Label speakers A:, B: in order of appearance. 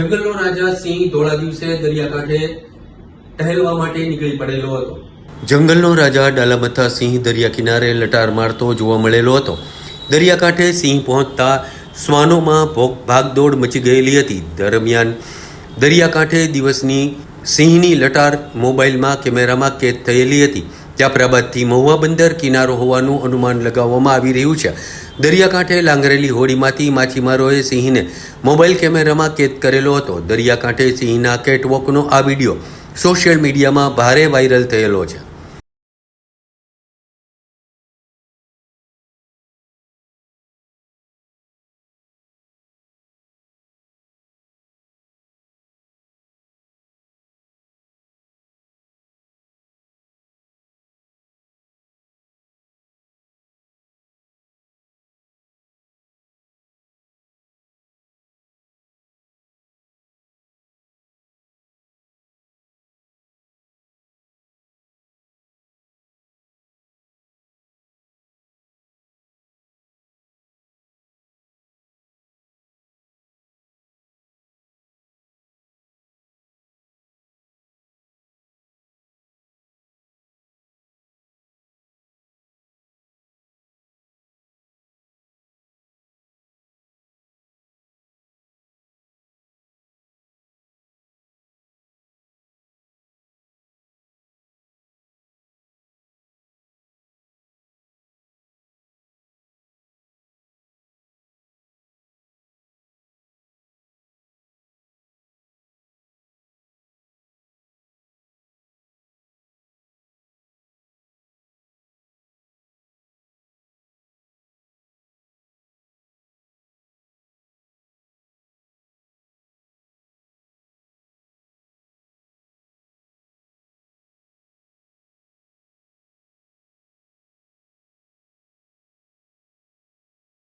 A: જંગલનો રાજા સિંહ ધોળા દિવસે દરિયાકાંઠે ટહેલવા માટે નીકળી પડેલો હતો. જંગલનો રાજા ડાલામથા સિંહ દરિયા કિનારે લટાર મારતો જોવા મળેલો હતો. દરિયાકાંઠે સિંહ પહોંચતા શ્વાનોમાં ભોગ ભાગદોડ મચી ગયેલી હતી. દરમિયાન દરિયાકાંઠે દિવસની સિંહની લટાર મોબાઈલમાં કેમેરામાં કેદ થયેલી હતી. ત્યાં પ્રબાદથી મહુવા બંદર કિનારો હોવાનું અનુમાન લગાવવામાં આવી રહ્યું છે. દરિયાકાંઠે લાંગરેલી હોડીમાંથી માછીમારોએ સિંહને મોબાઈલ કેમેરામાં કેદ કરેલો હતો. દરિયાકાંઠે સિંહના કેટવોકનો આ વીડિયો સોશિયલ મીડિયામાં ભારે વાયરલ થયેલો છે.